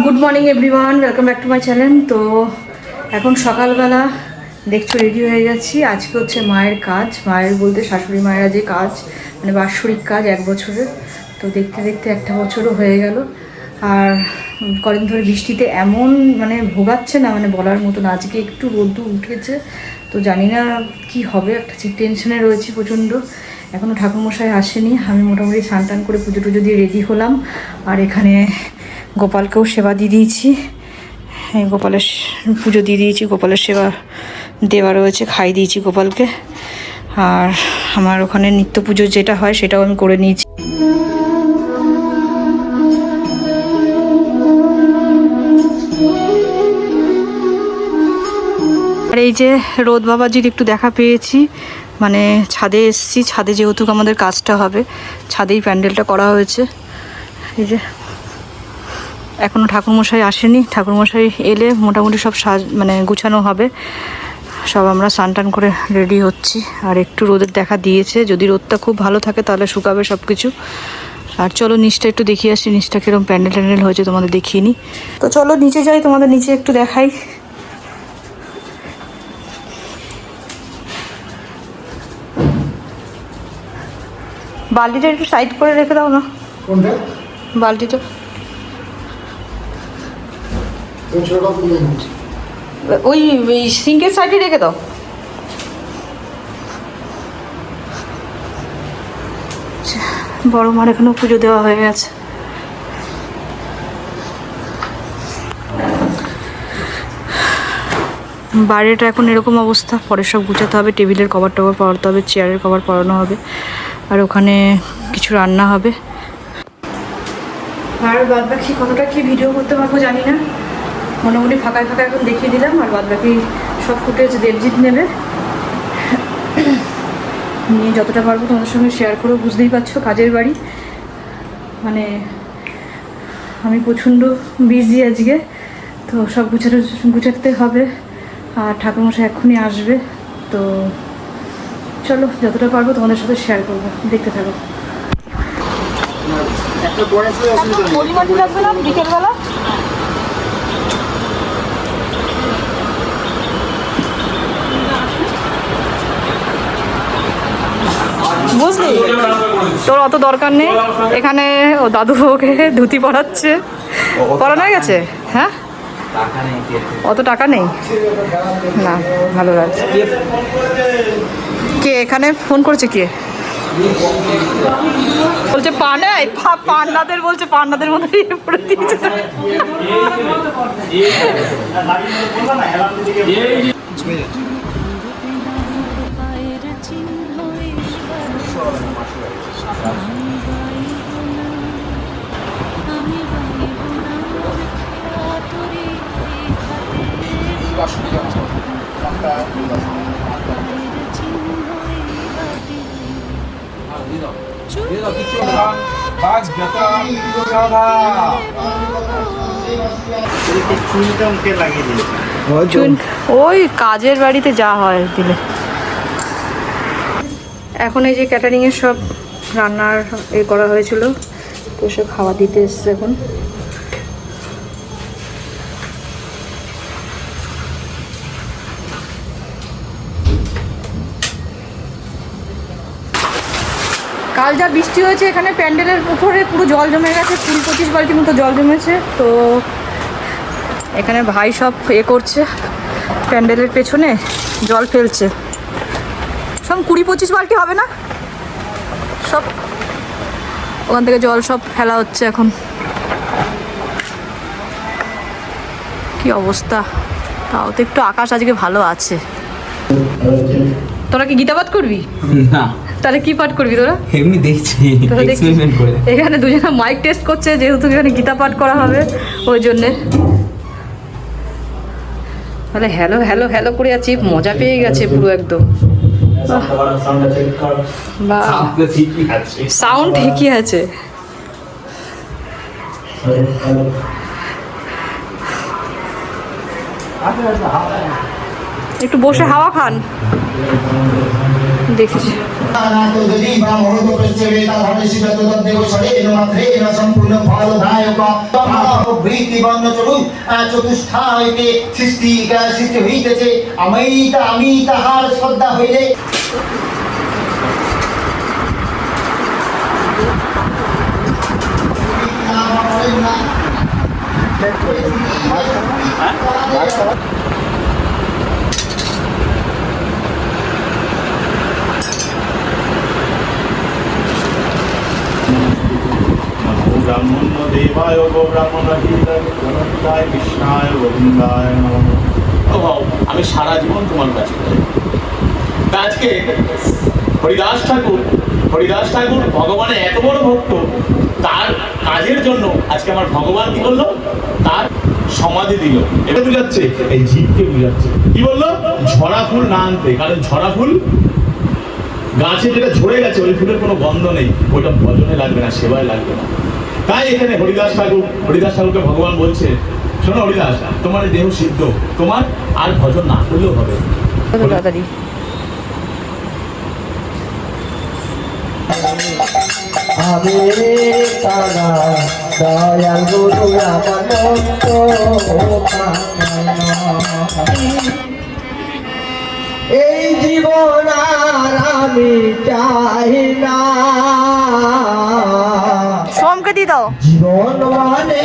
Good morning everyone welcome back to my channel তো এখন সকালবেলা দেখছ রেডি হয়ে গেছি। আজকে হচ্ছে মায়ের কাজ। মায়ের বলতে শাশুড়ি মায়েরা যে কাজ মানে বাৎসরিক কাজ এক বছরের। তো দেখতে দেখতে একটা বছরও হয়ে গেল। আর কদিন ধরে বৃষ্টিতে এমন মানে ভোগাচ্ছে না মানে বলার মতন। আজকে একটু রোদ্দু উঠেছে। তো জানি না কি হবে। একটা টেনশনে রয়েছি প্রচণ্ড। এখনও ঠাকুরমশাই আসেনি। আমি মোটামুটি স্নান টান করে পুজো টুজো দিয়ে রেডি হলাম। আর এখানে গোপালকেও সেবা দিয়ে দিয়েছি। গোপালের পুজো দিয়ে দিয়েছি, গোপালের সেবা দেওয়া রয়েছে, খাই দিয়েছি গোপালকে। আর আমার ওখানে নিত্য পুজো যেটা হয় সেটাও আমি করে নিয়েছি। আর এই যে রোদ বাবাজির একটু দেখা পেয়েছি মানে ছাদে এসছি, ছাদে যেহেতু আমাদের কাজটা হবে, ছাদেই প্যান্ডেলটা করা হয়েছে। এই যে এখনও ঠাকুরমশাই আসেনি। ঠাকুরমশাই এলে মোটামুটি সব সাজ মানে গুছানো হবে। সব আমরা টান করে রেডি হচ্ছি। আর একটু রোদের দেখা দিয়েছে। যদি রোদটা খুব ভালো থাকে তাহলে শুকাবে সব কিছু আর চলো নিচটা একটু দেখিয়ে আসি। নিচটা কীরকম প্যান্ডেল ট্যান্ডেল হয়েছে তোমাদের দেখিয়ে নিই তো চলো নিচে যাই তোমাদের নিচে একটু দেখাই। বালতিটা একটু সাইড করে রেখে দাও না। বালতিটা। ওই ওই সিঙ্কের সাইডে রেখে দাও। বড় মার এখানেও পুজো দেওয়া হয়ে গেছে। বাইরেটা এখন এরকম অবস্থা পরে সব গুছাতে হবে টেবিলের কভার টভার পরাতে হবে চেয়ারের কভার পরানো হবে আর ওখানে কিছু রান্না হবে। আর বাদ বাকি কতটা কি ভিডিও করতে পারব জানি না। মোটামুটি ফাঁকায় ফাঁকা এখন দেখিয়ে দিলাম আর বাদ বাকি সব ফুটেজ দেবজিৎ নেবে। নিয়ে যতটা পারব তোমাদের সঙ্গে শেয়ার করেও বুঝতেই পারছ কাজের বাড়ি। মানে আমি প্রচণ্ড বিজি আজকে তো সব গুছাতে গুছাতে হবে আর ঠাকুরমশাই এক্ষুনি আসবে তো চলো যতটা পারব তোমাদের সাথে শেয়ার করব দেখতে থাকো। বিকেলবেলা। বুঝলি? তোর অত দরকার নেই। এখানে ও দাদু ওকে ধুতি পরাচ্ছে। পরানো হয়ে গেছে? হ্যাঁ? অত টাকা নেই? না, ভালো লাগছে। কে এখানে ফোন করেছে কে? বলছে পান্ডাই পান্ডাদের বলছে, পান্ডাদের মতো ইয়ে ওই কাজের বাড়িতে যা হয় দিলে। এখন এই যে ক্যাটারিংয়ের সব রান্নার এ করা হয়েছিল। তো সব খাওয়া দিতে এসছে এখন। কাল যা বৃষ্টি হয়েছে, এখানে প্যান্ডেলের উপরে পুরো জল জমে গেছে কুড়ি পঁচিশ বালতির মতো জল জমেছে। তো এখানে ভাই সব এ করছে, প্যান্ডেলের পেছনে জল ফেলছে। সব কুড়ি পঁচিশ বালতি হবে না? সব। ওখান থেকে জল সব ফেলা হচ্ছে এখন। কি অবস্থা? তাও তো একটু আকাশ আজকে ভালো আছে। তোরা কি গীতাপাঠ করবি? না। তাহলে কি পাঠ করবি তোরা? এমনি দেখছি এক্সপেরিমেন্ট করে। এখানে দুজনে মাইক টেস্ট করছে যেহেতু এখানে গীতা পাঠ করা হবে ওই জন্যে। তাহলে হ্যালো হ্যালো হ্যালো করে আছি মজা পেয়ে গেছে পুরো একদম। সাউন্ড ঠিকই আছে। একটু বসে হাওয়া খান। দেখছি। চতুষ্ঠা হইতে সৃষ্টি সৃষ্টি হইতেছে। আমি তাহার শ্রদ্ধা হইলে ব্রাহ্মণ দেবায় গো ব্রাহ্মণ হিতায় কৃষ্ণায় গোবিন্দায় নমঃ আমি সারা জীবন তোমার কাছে। আজকে হরিদাস ঠাকুর হরিদাস ঠাকুর ভগবানের এত বড় ভক্ত, তার কাজের জন্য আজকে আমার ভগবান কি করল? তার সমাধি দিল। এটা বুঝাচ্ছে, এই জীবকে বুঝাচ্ছে। কি বলল? ঝরা ফুল না আনতে, কারণ ঝরা ফুল গাছে যেটা ঝরে গেছে, ওই ফুলের কোনো গন্ধ নেই। ওটা ভজনে লাগবে না, সেবায় লাগবে না। তাই এখানে হরিদাস ঠাকুর, হরিদাস ঠাকুরকে ভগবান বলছে, শোনো হরিদাস, তোমার দেহ সিদ্ধ, তোমার আর ভজন না করলেও হবে। আমি তারা দয়াল গুরু এই জীবন আর আমি চাই না। সোমকে দাও। জীবন মানে